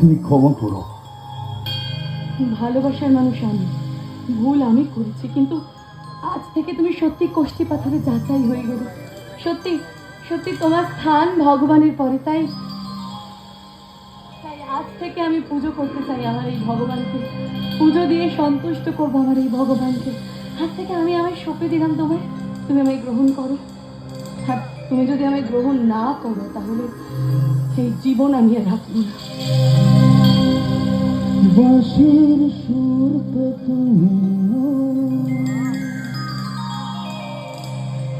তুমি ক্ষমা করো। ভালোবাসার মানুষ আমি। ভুল আমি করেছি, কিন্তু আজ থেকে তুমি সত্যি কষ্টি পাথরে যাচাই হয়ে গেলে। সত্যি সত্যি তোমার স্থান ভগবানের পরে, তাই? তাই আজ থেকে আমি পুজো করতে চাই আমার এই ভগবানকে। পুজো দিয়ে সন্তুষ্ট করব আমার এই ভগবানকে। আজ থেকে আমি আমায় সঁপে দিলাম তোমায়। তুমি আমায় গ্রহণ করো। আর তুমি যদি আমায় গ্রহণ না করো, তাহলে সেই জীবন আমি আর রাখব না। বাঁশির সুর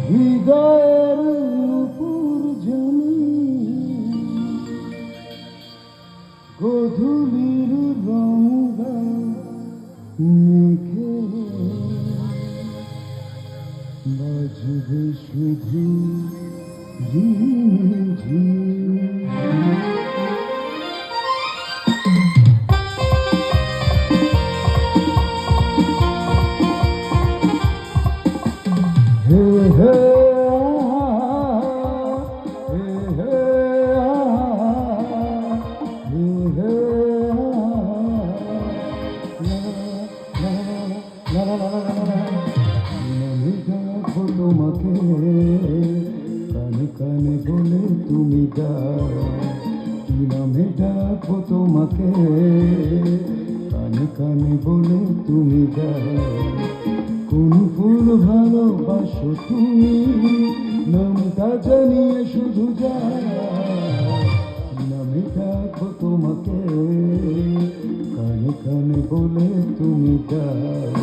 হৃদয়ের নূপুর জমি গধূলির শুধু ঝিঝি কানে কানে বলে তুমি কি নামে ডাকবো তোমাকে? কানে কানে বলে তুমি কোন ফুল ভালোবাসো তুমি? নামটা জানিয়ে শুধু যা নামে ডাকবো তোমাকে? কানে কানে বলে তুমি যাও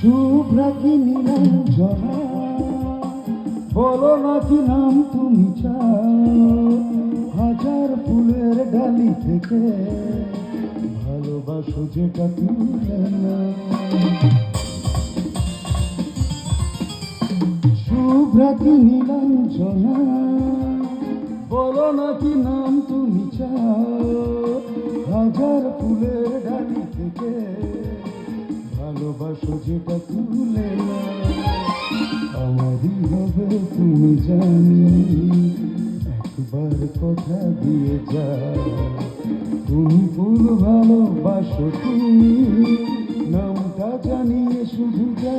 শুভ্রা কি নীলাঞ্জনা বলো না নাম তুমি চাও? হাজার ফুলের ডালি থেকে ভালোবাসো যেটা তুলে না শুভ্রা কি বলো না নাম তুমি চাও? হাজার ফুলের ডালি থেকে ভালোবাসো যেটা তুলে আমারই হবে, তুমি জানি। একবার কথা দিয়ে যা তুমি ফুল ভালোবাসো, তুমি নামটা জানিয়ে শুধু যা